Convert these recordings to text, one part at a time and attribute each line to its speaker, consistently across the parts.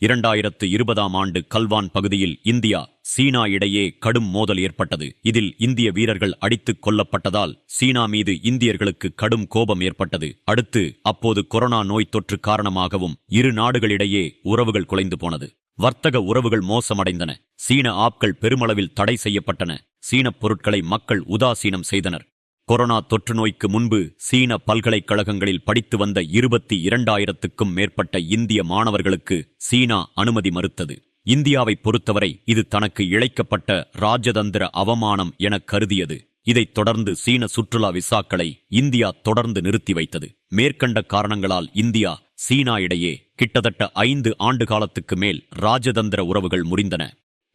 Speaker 1: இரண்டாயிரத்து இருபதாம் ஆண்டு கல்வான் பகுதியில் இந்தியா சீனா இடையே கடும் மோதல் ஏற்பட்டது. இதில் இந்திய வீரர்கள் அடித்துக் கொல்லப்பட்டதால் சீனா மீது இந்தியர்களுக்கு கடும் கோபம் ஏற்பட்டது. அடுத்து அப்போது கொரோனா நோய் தொற்று காரணமாகவும் இரு நாடுகளிடையே உறவுகள் குலைந்து போனது. வர்த்தக உறவுகள் மோசமடைந்தன. சீன ஆப்கள் பெருமளவில் தடை செய்யப்பட்டன. சீனப் பொருட்களை மக்கள் உதாசீனம் செய்தனர். கொரோனா தொற்று நோய்க்கு முன்பு சீன பல்கலைக்கழகங்களில் படித்து வந்த இருபத்தி இரண்டாயிரத்துக்கும் மேற்பட்ட இந்திய மாணவர்களுக்கு சீனா அனுமதி மறுத்தது. இந்தியாவை பொறுத்தவரை இது தனக்கு இழைக்கப்பட்ட ராஜதந்திர அவமானம் என கருதியது. இதைத் தொடர்ந்து சீன சுற்றுலா விசாக்களை இந்தியா தொடர்ந்து நிறுத்தி வைத்தது. மேற்கண்ட காரணங்களால் இந்தியா சீனா இடையே கிட்டத்தட்ட ஐந்து ஆண்டு காலத்துக்கு மேல் ராஜதந்திர உறவுகள் முறிந்தன.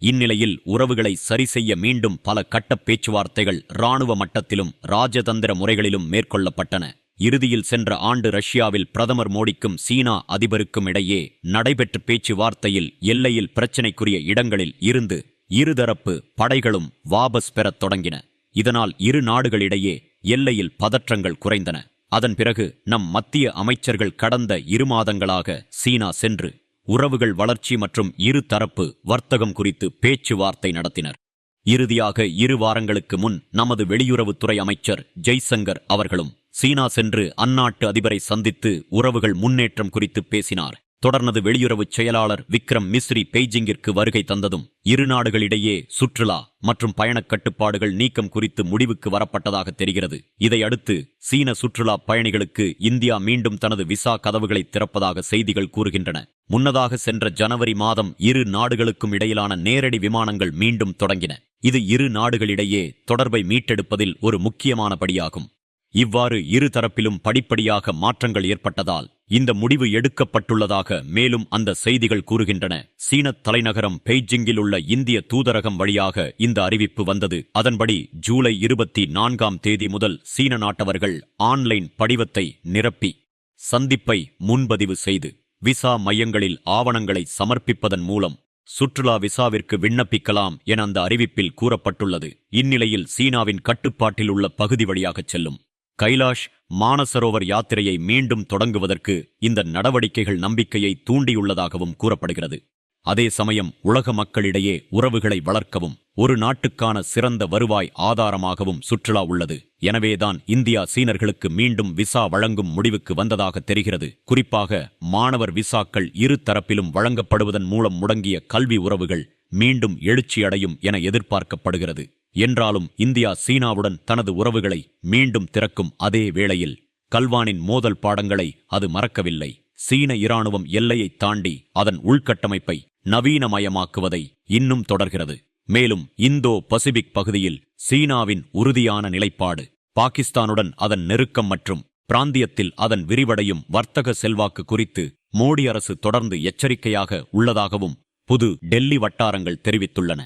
Speaker 1: இந்நிலையில் உறவுகளை சரிசெய்ய மீண்டும் பல கட்ட பேச்சுவார்த்தைகள் இராணுவ மட்டத்திலும் ராஜதந்திர முறைகளிலும் மேற்கொள்ளப்பட்டன. இறுதியில் சென்ற ஆண்டு ரஷ்யாவில் பிரதமர் மோடிக்கும் சீனா அதிபருக்கும் இடையே நடைபெற்ற பேச்சுவார்த்தையில் எல்லையில் பிரச்சினைக்குரிய இடங்களில் இருந்து இருதரப்பு படைகளும் வாபஸ் பெறத் தொடங்கின. இதனால் இரு நாடுகளிடையே எல்லையில் பதற்றங்கள் குறைந்தன. அதன் பிறகு நம் மத்திய அமைச்சர்கள் கடந்த இரு மாதங்களாக சீனா சென்று உறவுகள் வளர்ச்சி மற்றும் இரு தரப்பு வர்த்தகம் குறித்து பேச்சுவார்த்தை நடத்தினர். இறுதியாக இரு வாரங்களுக்கு முன் நமது வெளியுறவுத்துறை அமைச்சர் ஜெய்சங்கர் அவர்களும் சீனா சென்று அந்நாட்டு அதிபரை சந்தித்து உறவுகள் முன்னேற்றம் குறித்து பேசினார். தொடர்ந்து வெளியுறவுச் செயலாளர் விக்ரம் மிஸ்ரி பெய்ஜிங்கிற்கு வருகை தந்ததும் இரு நாடுகளிடையே சுற்றுலா மற்றும் பயணக் கட்டுப்பாடுகள் நீக்கம் குறித்து முடிவுக்கு வரப்பட்டதாக தெரிகிறது. இதையடுத்து சீன சுற்றுலா பயணிகளுக்கு இந்தியா மீண்டும் தனது விசா கதவுகளை திறப்பதாக செய்திகள் கூறுகின்றன. முன்னதாக சென்ற ஜனவரி மாதம் இரு நாடுகளுக்கும் இடையிலான நேரடி விமானங்கள் மீண்டும் தொடங்கின. இது இரு நாடுகளிடையே தொடர்பை மீட்டெடுப்பதில் ஒரு முக்கியமான படியாகும் இவ்வாறு இரு தரப்பிலும் படிப்படியாக மாற்றங்கள் ஏற்பட்டதால் இந்த முடிவு எடுக்கப்பட்டுள்ளதாக மேலும் அந்த செய்திகள் கூறுகின்றன. சீனத் தலைநகரம் பெய்ஜிங்கில் உள்ள இந்திய தூதரகம் வழியாக இந்த அறிவிப்பு வந்தது. அதன்படி ஜூலை இருபத்தி நான்காம் தேதி முதல் சீன நாட்டவர்கள் ஆன்லைன் படிவத்தை நிரப்பி சந்திப்பை முன்பதிவு செய்து விசா மையங்களில் ஆவணங்களை சமர்ப்பிப்பதன் மூலம் சுற்றுலா விசாவிற்கு விண்ணப்பிக்கலாம் என அந்த அறிவிப்பில் கூறப்பட்டுள்ளது. இந்நிலையில் சீனாவின் கட்டுப்பாட்டில் உள்ள பகுதி வழியாகச் செல்லும். கைலாஷ் மானசரோவர் யாத்திரையை மீண்டும் தொடங்குவதற்கு இந்த நடவடிக்கைகள் நம்பிக்கையை தூண்டியுள்ளதாகவும் கூறப்படுகிறது. அதே சமயம் உலக மக்களிடையே உறவுகளை வளர்க்கவும் ஒரு நாட்டுக்கான சிறந்த வருவாய் ஆதாரமாகவும் சுற்றுலா உள்ளது. எனவேதான் இந்தியா சீனர்களுக்கு மீண்டும் விசா வழங்கும் முடிவுக்கு வந்ததாக தெரிகிறது. குறிப்பாக மாணவர் விசாக்கள் இரு தரப்பிலும் வழங்கப்படுவதன் மூலம் முடங்கிய கல்வி உறவுகள் மீண்டும் எழுச்சியடையும் என எதிர்பார்க்கப்படுகிறது. என்றாலும் இந்தியா சீனாவுடன் தனது உறவுகளை மீண்டும் திறக்கும் அதே வேளையில் கல்வானின் மோதல் பாடங்களை அது மறக்கவில்லை. சீன இராணுவம் எல்லையை தாண்டி அதன் உள்கட்டமைப்பை நவீனமயமாக்குவதை இன்னும் தொடர்கிறது. மேலும் இந்தோ பசிபிக் பகுதியில் சீனாவின் உறுதியான நிலைப்பாடு பாகிஸ்தானுடன் அதன் நெருக்கம் மற்றும் பிராந்தியத்தில் அதன் விரிவடையும் வர்த்தக செல்வாக்கு குறித்து மோடி அரசு தொடர்ந்து எச்சரிக்கையாக உள்ளதாகவும் புது டெல்லி வட்டாரங்கள் தெரிவித்துள்ளன.